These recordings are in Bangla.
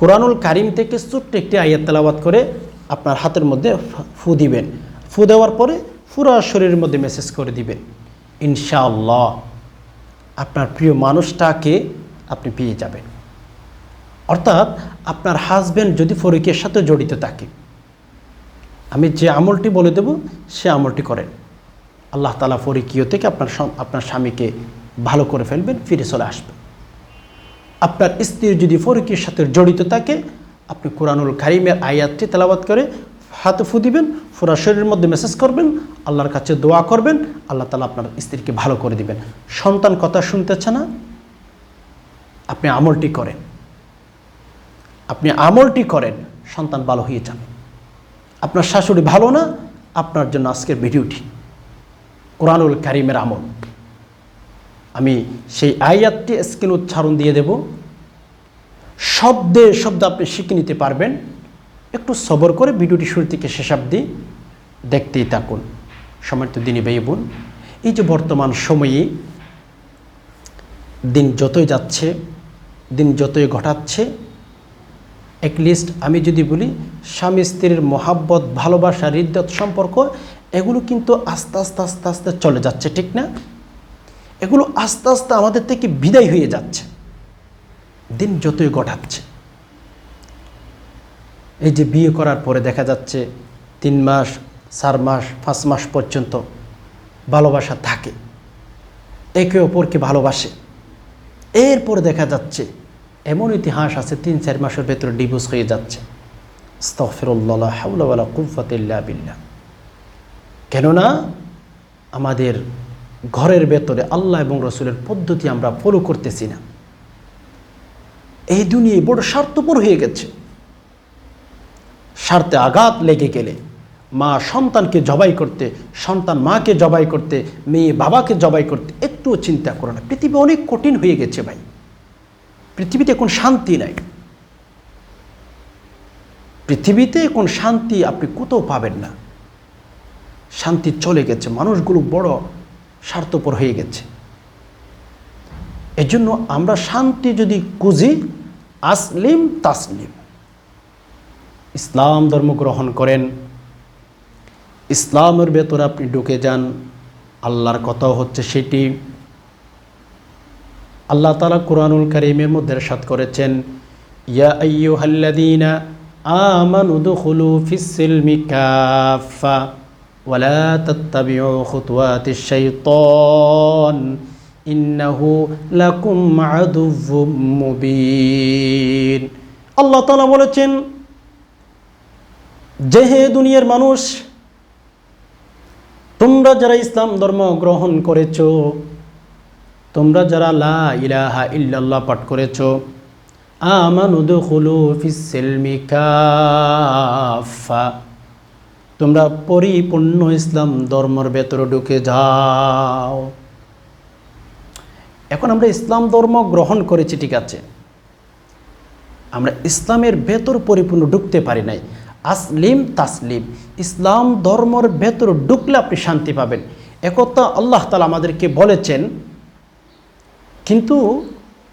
কোরআনুল কারিম থেকে ছোট্ট একটি আয়াত তেলাওয়াত করে আপনার হাতের মধ্যে ফু দিবেন। ফু দেওয়ার পরে পুরো শরীরের মধ্যে মেসেজ করে দিবেন। ইনশাআল্লাহ আপনার প্রিয় মানুষটাকে আপনি পেয়ে যাবেন। অর্থাৎ আপনার হাজব্যান্ড যদি ফরিকের সাথে জড়িত থাকে, আমি যে আমলটি বলে দেব, সে আমলটি করেন। আল্লাহ তালা ফরিকীয় থেকে আপনার আপনার স্বামীকে ভালো করে ফেলবেন, ফিরে চলে আসবেন। আপনার স্ত্রী যদি ফরিকের সাথে জড়িত থাকে, আপনি কোরআনুল কারিমের আয়াতটি তেলাবাত করে হাতে ফু দিবেন, পুরা শরীরের মধ্যে মেসেজ করবেন, আল্লাহর কাছে দোয়া করবেন, আল্লাহ তালা আপনার স্ত্রীকে ভালো করে দিবেন। সন্তান কথা শুনতেছে না? আপনি আমলটি করেন। আপনি আমলটি করেন, সন্তান ভালো হয়ে যাবে। আপনার শাশুড়ি ভালো না? আপনার জন্য আজকের ভিডিওটি কোরআনুল কারিমের আমল। আমি সেই আয়াতটি স্ক্রিন উচ্চারণ দিয়ে দেব। শব্দে শব্দ আপনি শিখে নিতে পারবেন। একটু সবর করে ভিডিওটি শুরু থেকে শেষ অবধি দেখতেই থাকুন। সময় তো দিনই বেয়ে বোন, এই যে বর্তমান সময়ে দিন যতই যাচ্ছে, দিন যতই ঘটাচ্ছে লিস্ট আমি যদি বলি, স্বামী স্ত্রীর মহাব্বত, ভালোবাসা, হৃদ্যত সম্পর্ক, এগুলো কিন্তু আস্তে আস্তে আস্তে আস্তে চলে যাচ্ছে, ঠিক না? এগুলো আস্তে আস্তে আমাদের থেকে বিদায় হয়ে যাচ্ছে। দিন যতই ঘটাচ্ছে এই যে বিয়ে করার পরে দেখা যাচ্ছে তিন মাস, চার মাস, পাঁচ মাস পর্যন্ত ভালোবাসা থাকে। একে অপরকে ভালোবাসে। এরপরে দেখা যাচ্ছে এমন ইতিহাস আছে, তিন, চার মাসের ভেতরে ডিভোর্স হয়ে যাচ্ছে। কেননা আমাদের ঘরের ভেতরে আল্লাহ এবং রসুলের পদ্ধতি আমরা ফলো করতেছি না। এই দুনিয়ায় বড় স্বার্থপর হয়ে গেছে। স্বার্থে আঘাত লেগে গেলে মা সন্তানকে জবাই করতে, সন্তান মাকে জবাই করতে, মেয়ে বাবাকে জবাই করতে একটুও চিন্তা করো না। পৃথিবী অনেক কঠিন হয়ে গেছে ভাই। পৃথিবীতে এখন শান্তি নাই। পৃথিবীতে এখন শান্তি আপনি কোথাও পাবেন না। শান্তি চলে গেছে। মানুষগুলো বড় স্বার্থপর হয়ে গেছে। এজন্য আমরা শান্তি যদি খুঁজি, আসলিম তাসলিম। ইসলাম ধর্ম গ্রহণ করেন, ইসলামের ভেতরে আপনি ঢুকে যান, আল্লাহর কথাও হচ্ছে সেটি। আল্লাহ তালা কোরআনুল করিমের মধ্যে সাত করেছেন, ইয়া আইয়ুহাল্লাযীনা আমানু দুখুলু ফিস-সিলমি কাফা খুতুওয়াতিশ শাইতান, ইন্নাহু লাকুম আদুవ్বুম মুবিন। আল্লাহ তাআলা বলেছেন, যে হে দুনিয়ার মানুষ, তোমরা যারা ইসলাম ধর্ম গ্রহণ করেছ, তোমরা যারা লা ইলাহা ইল্লাল্লাহ পাঠ করেছ, আমানুদুখুলু ফিস-সিলমি কাফা তোমরা পরিপূর্ণ ইসলাম ধর্মের ভেতরে ঢুকে যাও। এখন আমরা ইসলাম ধর্ম গ্রহণ করেছি, ঠিক আছে? আমরা ইসলামের ভেতর পরিপূর্ণ ঢুকতে পারি নাই। আসলিম তাসলিম, ইসলাম ধর্মর ভেতর ঢুকলে আপনি শান্তি পাবেন। একথা আল্লাহ তালা আমাদেরকে বলেছেন, কিন্তু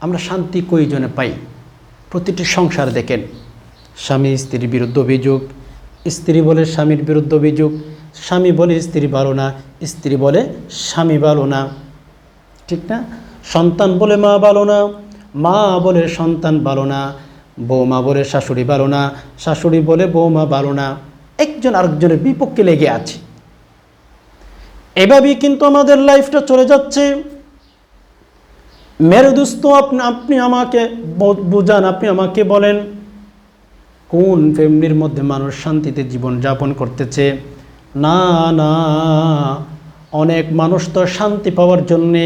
আমরা শান্তি কয়জনে পাই? প্রতিটি সংসার দেখেন স্বামী স্ত্রীর বিরুদ্ধে অভিযোগ স্ত্রী বলে স্বামীর বিরুদ্ধে অভিযোগ, স্বামী বলে স্ত্রী ভালো না, স্ত্রী বলে স্বামী ভালো না। ঠিক না? সন্তান বলে মা ভালো না, মা বলে সন্তান ভালো না, বৌমা বলে শাশুড়ি ভালো না, শাশুড়ি বলে বৌমা ভালো না। একজন আরেকজনের বিপক্ষে লেগে আছে। এভাবেই কিন্তু আমাদের লাইফটা চলে যাচ্ছে। মেরে দোস্ত আপনি আপনি আমাকে বুঝান, আপনি আমাকে বলেন। কোন ফ্যামিলির মধ্যে মানুষ শান্তিতে জীবন যাপন করতেছে? না না। অনেক মানুষ তো শান্তি পাওয়ার জন্যে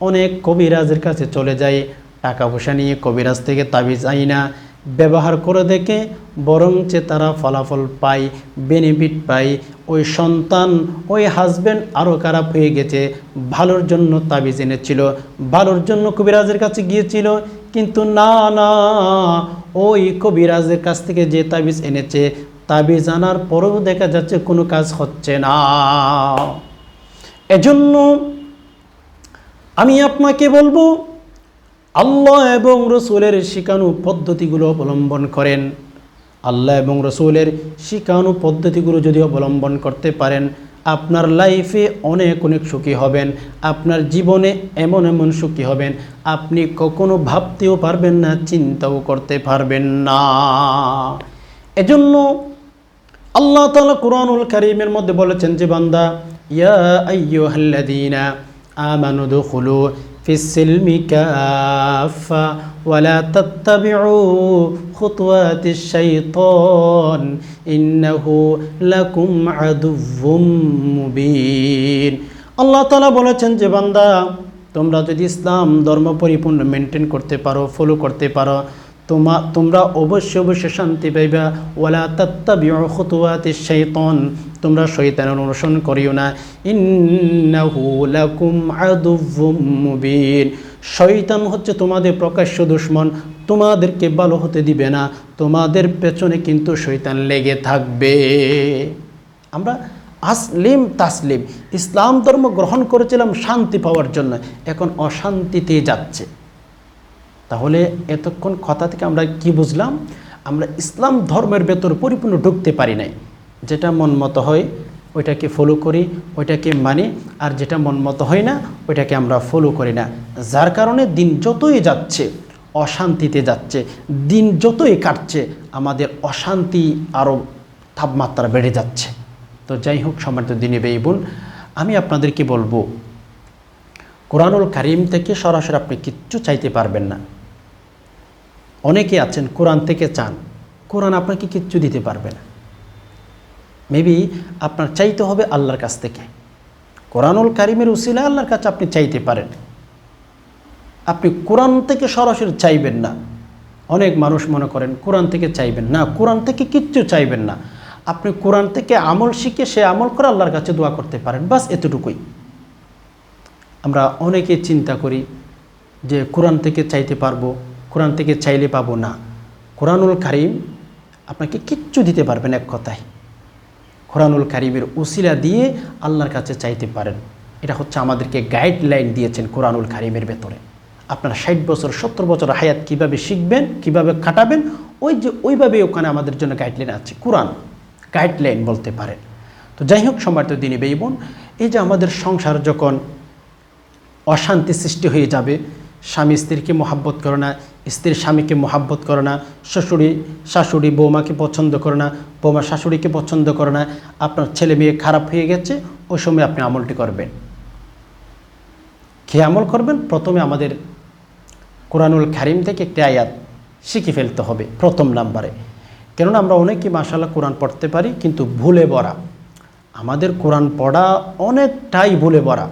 অনেক কবিরাজের কাছে চলে যায়। টাকা পয়সা নিয়ে কবিরাজ থেকে তাবিজ আই না। ব্যবহার করে দেখে বরঞ্চে তারা ফলাফল পায় বেনিফিট পায়। ওই সন্তান, ওই হাজব্যান্ড আরও খারাপ হয়ে গেছে। ভালোর জন্য তাবিজ এনেছিল, ভালোর জন্য কবিরাজের কাছে গিয়েছিল। কিন্তু না না, ওই কবিরাজের কাছ থেকে যে তাবিজ এনেছে, তাবিজ আনার পরেও দেখা যাচ্ছে কোনো কাজ হচ্ছে না। এজন্য আমি আপনাকে বলব, আল্লাহ এবং রসুলের শিকানু পদ্ধতিগুলো অবলম্বন করেন। আল্লাহ এবং রসুলের শিকানু পদ্ধতিগুলো যদি অবলম্বন করতে পারেন আপনার লাইফে অনেক অনেক সুখী হবেন। আপনার জীবনে এমন এমন সুখী হবেন। আপনি কখনো ভাবতেও পারবেন না, চিন্তাও করতে পারবেন না। এজন্য আল্লাহ তাআলা কোরআনুল কারীমের মধ্যে বলেছেন যে, বান্দা, ইয়া আইয়ুহাল্লাযীনা আমানু দুখুলু ওয়ালা تتبعوا خطوات الشيطان ইন্নাহু লাকুম عدو مبين আল্লাহ তাআলা বলেছেন যে বান্দা, তোমরা যদি ইসলাম ধর্ম পরিপূর্ণ মেনটেন করতে পারো ফলো করতে পারো তোমা, তোমরা অবশ্যই অবশ্যই শান্তি পাইবা। ওয়ালা তাত্তাবিউ খুতুওয়াতি শাইতান। তোমরা শয়তানের অনুসরণ করিও না। ইন্নাহু লাকুম আদুউম মুবিন। শয়তান হচ্ছে তোমাদের প্রকাশ্য দুশ্মন। তোমাদেরকে ভালো হতে দিবে না। তোমাদের পেছনে কিন্তু শৈতান লেগে থাকবে। আমরা আসলিম তাসলিম। ইসলাম ধর্ম গ্রহণ করেছিলাম শান্তি পাওয়ার জন্য। এখন অশান্তিতে যাচ্ছে। তাহলে এতক্ষণ কথা থেকে আমরা কি বুঝলাম? আমরা ইসলাম ধর্মের ভেতর পরিপূর্ণ ঢুকতে পারি নাই। যেটা মন মতো হয়, ওইটাকে ফলো করি, ওইটাকে মানি, আর যেটা মন মতো হয় না, ওইটাকে আমরা ফলো করি না। যার কারণে দিন যতই যাচ্ছে, অশান্তিতে যাচ্ছে, দিন যতই কাটছে, আমাদের অশান্তি আরও তাপমাত্রা বেড়ে যাচ্ছে। তো যাই হোক, সম্মানিত দিনে বেই বোন, আমি আপনাদেরকে বলব, কোরআনুল কারিম থেকে সরাসরি আপনি কিচ্ছু চাইতে পারবেন না। অনেকে আছেন, কোরআন থেকে চান। কোরআন আপনাকে কিচ্ছু দিতে পারবে না। মেবি আপনার চাইতে হবে আল্লাহর কাছ থেকে। কোরআনুল কারিমের উসিলা আল্লাহর কাছে আপনি চাইতে পারেন। আপনি কোরআন থেকে সরাসরি চাইবেন না। অনেক মানুষ মনে করেন, কোরআন থেকে চাইবেন না, কোরআন থেকে কিচ্ছু চাইবেন না। আপনি কোরআন থেকে আমল শিখে সে আমল করে আল্লাহর কাছে দোয়া করতে পারেন, বাস এতটুকুই। আমরা অনেকে চিন্তা করি যে কোরআন থেকে চাইতে পারব কোরআন থেকে চাইলে পাবো না। কোরআনুল কারিম আপনাকে কিচ্ছু দিতে পারবেন এক কথায়। কোরআনুল কারিমের উসিলা দিয়ে আল্লাহর কাছে চাইতে পারেন। এটা হচ্ছে আমাদেরকে গাইডলাইন দিয়েছেন কোরআনুল কারিমের ভেতরে। আপনার ষাট বছর, সত্তর বছর হায়াত কীভাবে শিখবেন, কীভাবে কাটাবেন ওই যে ওইভাবে ওখানে আমাদের জন্য গাইডলাইন আছে। কোরআন গাইডলাইন বলতে পারেন তো যাই হোক, সম্মানিত দিনী বেই বোন, এই যে আমাদের সংসার যখন অশান্তি সৃষ্টি হয়ে যাবে স্বামী স্ত্রীকে মহাব্বত করে না, স্ত্রীর স্বামীকে মহাব্বত করে না, শ্বশুরি, শাশুড়ি, বৌমাকে পছন্দ করে না, বৌমা শাশুড়িকে পছন্দ করে না, আপনার ছেলে মেয়ে খারাপ হয়ে গেছে ওই সময় আপনি আমলটি করবেন। কী আমল করবেন? প্রথমে আমাদের কোরআনুল খারিম থেকে একটি আয়াত শিখে ফেলতে হবে, প্রথম নাম্বারে। কেননা আমরা অনেকেই মাসাল্লাহ কোরআন পড়তে পারি, কিন্তু ভুলে বরা আমাদের কোরআন পড়া অনেকটাই ভুলে বরা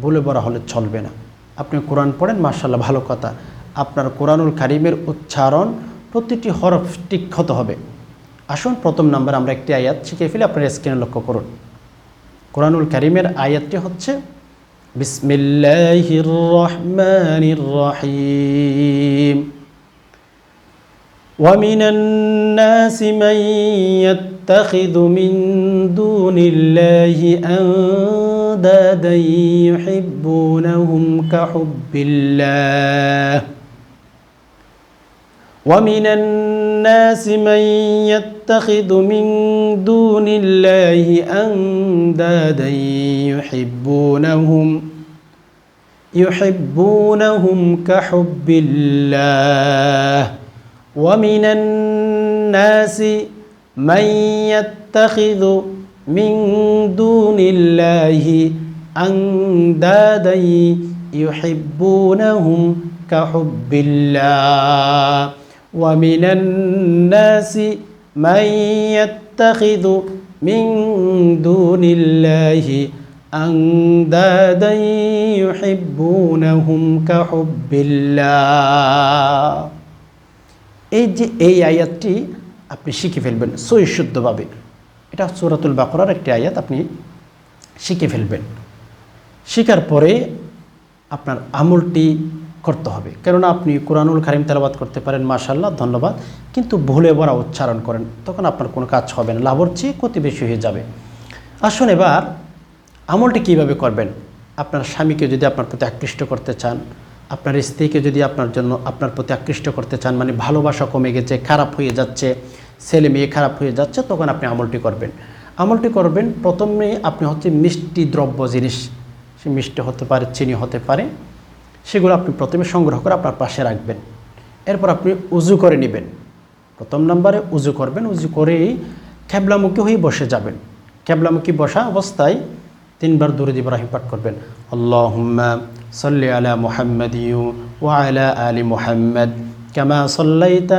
ভুলে বরা হলে চলবে না। আপনি কোরআন পড়েন মার্শাল্লাহ ভালো কথা আপনার কোরআনুল কারিমের উচ্চারণ প্রতিটি হরফ টিক্ষত হবে আসুন প্রথম নাম্বার আমরা একটি আয়াত শিখে ফেলে আপনার স্ক্রিনে লক্ষ্য করুন কোরআনুল কারিমের আয়াতটি হচ্ছে বিসমিল্লাহির রহমানির রহিম ومن الناس من يتخذ من دون الله أندادا يحبونهم كحب الله. ومن الناس من يتخذ من دون الله أندادا يحبونهم يحبونهم كحب الله. ومن الناس من يتخذ من دون الله أندادا يحبونهم كحب الله ومن الناس من يتخذ من دون الله أندادا يحبونهم كحب الله এই যে এই আয়াতটি আপনি শিখে ফেলবেন সই শুদ্ধভাবে এটা সুরাতুল বাকরার একটি আয়াত, আপনি শিখে ফেলবেন। শেখার পরে আপনার আমলটি করতে হবে। কেননা আপনি কোরআনুল কারিম তেলাবাদ করতে পারেন মাশাল্লাহ ধন্যবাদ। কিন্তু ভুলে বড়া উচ্চারণ করেন, তখন আপনার কোনো কাজ হবে না লাভর চেয়ে ক্ষতি বেশি হয়ে যাবে। আসুন এবার আমলটি কীভাবে করবেন? আপনার স্বামীকে যদি আপনার প্রতি আকৃষ্ট করতে চান, আপনার স্ত্রীকে যদি আপনার জন্য, আপনার প্রতি আকৃষ্ট করতে চান মানে ভালোবাসা কমে গেছে, খারাপ হয়ে যাচ্ছে ছেলে মেয়ে খারাপ হয়ে যাচ্ছে, তখন আপনি আমলটি করবেন। আমলটি করবেন, প্রথমে আপনি হচ্ছে মিষ্টি দ্রব্য জিনিস, সে মিষ্টি হতে পারে, চিনি হতে পারে, সেগুলো আপনি প্রথমে সংগ্রহ করে আপনার পাশে রাখবেন। এরপর আপনি উজু করে নেবেন। প্রথম নম্বরে উজু করবেন, উজু করেই ক্যাবলামুখী হয়ে বসে যাবেন। ক্যাবলামুখী বসা অবস্থায় তিনবার দরুদ ইব্রাহিম পাঠ করবেন। আল্লাহুম্মা সাল্লি আলা মুহাম্মাদ ওয়া আলা আলি মুহাম্মাদ, কামা সাল্লাইতা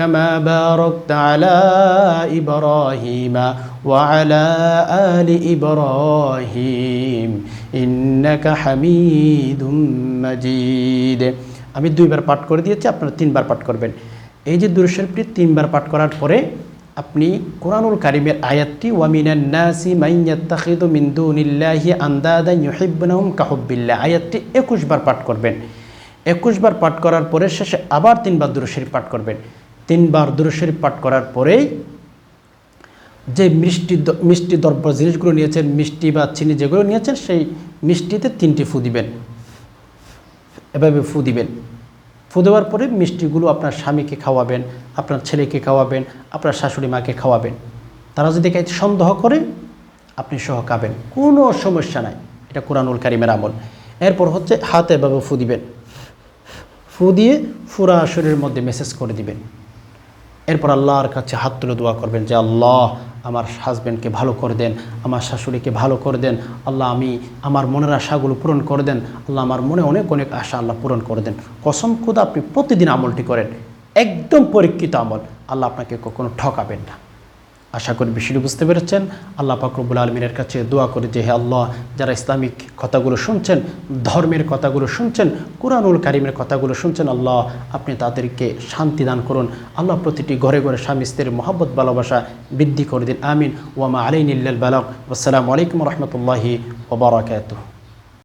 كما باركت على إبراهيم وعلى آل إبراهيم إنك حميد مجيد আমি দুইবার পাঠ করে দিয়েছি আপনারা তিনবার পাঠ করবেন এই যে দুরুশরীফটি তিনবার পাঠ করার পরে আপনি কোরআনুল কারিমের আয়াতটি ওয়ামিনান নাসি মাইয়াত্তাখিদু মিন দুনিল্লাহি আন্দাদা ইউহিব্বুনাহুম কাহুব্বিল্লাহ আয়াতটি 21 বার পাঠ করবেন 21 বার পাঠ করার পরে শেষে আবার তিনবার দুরুশরীফ পাঠ করবেন তিনবার দুরুশরীফ পাঠ করার পরেই যে মিষ্টি মিষ্টি দ্রব্য জিনিসগুলো নিয়েছেন, মিষ্টি বা চিনি যেগুলো নিয়েছেন, সেই মিষ্টিতে তিনটি ফু দিবেন। এভাবে ফু দিবেন। ফু দেওয়ার পরে মিষ্টিগুলো আপনার স্বামীকে খাওয়াবেন, আপনার ছেলেকে খাওয়াবেন, আপনার শাশুড়ি মাকে খাওয়াবেন। তারা যদি খাইতে সন্দেহ করে, আপনি সহ খাবেন। কোনো সমস্যা নাই। এটা কোরআনুল কারিমের আমল। এরপর হচ্ছে হাতে এভাবে ফু দিবেন। ফু দিয়ে ফুরা শরীরের মধ্যে মেসেজ করে দিবেন। এরপর আল্লাহর কাছে হাত তুলে দোয়া করবেন যে, আল্লাহ, আমার হাজব্যান্ডকে ভালো করে দেন, আমার শাশুড়িকে ভালো করে দেন, আল্লাহ, আমি আমার মনের আশাগুলো পূরণ করে দেন, আল্লাহ, আমার মনে অনেক অনেক আশা আল্লাহ পূরণ করে দেন। কসম খুদা, আপনি প্রতিদিন আমলটি করেন, একদম পরীক্ষিত আমল, আল্লাহ আপনাকে কখনো ঠকাবেন না। আশা করি বিষয়টি বুঝতে পেরেছেন। আল্লাহ পাকরবুল আলমিনের কাছে দোয়া করে যে, হে আল্লাহ, যারা ইসলামিক কথাগুলো শুনছেন, ধর্মের কথাগুলো শুনছেন, কোরআনুল কারিমের কথাগুলো শুনছেন, আল্লাহ, আপনি তাদেরকে শান্তি দান করুন। আল্লাহ, প্রতিটি ঘরে ঘরে স্বামী স্ত্রীর মহব্বত, ভালোবাসা বৃদ্ধি করে দিন। আমিন। ওয়ামা আলাইন ইল্লাল বালক আসসালামু আলাইকুম রহমতুল্লাহি ওবরাকাতুহ